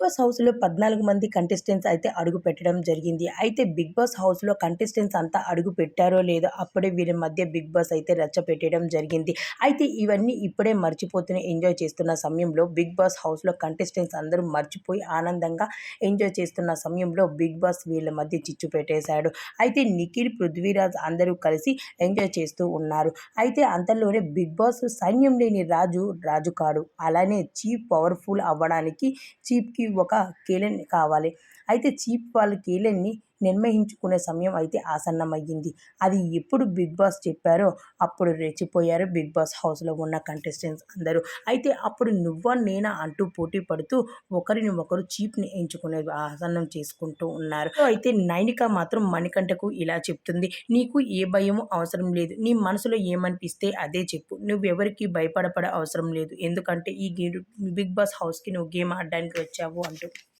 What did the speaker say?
Boss హౌస్లో పద్నాలుగు మంది కంటెస్టెంట్స్ అయితే అడుగు పెట్టడం జరిగింది. అయితే బిగ్ బాస్ హౌస్లో కంటెస్టెంట్స్ అంతా అడుగు పెట్టారో లేదో అప్పుడే వీరి మధ్య బిగ్ బాస్ అయితే రచ్చ పెట్టడం జరిగింది. అయితే ఇవన్నీ ఇప్పుడే మర్చిపోతూనే ఎంజాయ్ చేస్తున్న సమయంలో బిగ్ బాస్ హౌస్లో కంటెస్టెంట్స్ అందరూ మర్చిపోయి ఆనందంగా ఎంజాయ్ చేస్తున్న సమయంలో బిగ్ బాస్ వీళ్ళ మధ్య చిచ్చు పెట్టేశాడు. అయితే నిఖిల్ పృథ్వీరాజ్ అందరూ కలిసి ఎంజాయ్ చేస్తూ ఉన్నారు. అయితే అంతలోనే బిగ్ బాస్ సైన్యం లేని రాజు రాజు కాడు అలానే చీప్ పవర్ఫుల్ అవ్వడానికి చీప్కి ఒక కీలెన్ కావాలి. అయితే చీప్ వాళ్ళ కీలెన్ని నిర్ణయించుకునే సమయం అయితే ఆసన్నమయ్యింది. అది ఎప్పుడు బిగ్ బాస్ చెప్పారో అప్పుడు రెచ్చిపోయారు బిగ్ బాస్ హౌస్లో ఉన్న కంటెస్టెంట్స్ అందరూ. అయితే అప్పుడు నువ్వా నేనా అంటూ పోటీ పడుతూ ఒకరిని ఒకరు చీప్ని ఎంచుకునే ఆసన్నం చేసుకుంటూ ఉన్నారు. అయితే నైనిక మాత్రం మణికంఠకు ఇలా చెప్తుంది నీకు ఏ భయము అవసరం లేదు. నీ మనసులో ఏమనిపిస్తే అదే చెప్పు. నువ్వెవరికి భయపడపడ అవసరం లేదు. ఎందుకంటే ఈ గేమ్ బిగ్ బాస్ హౌస్కి నువ్వు గేమ్ ఆడడానికి వచ్చావు అంటూ.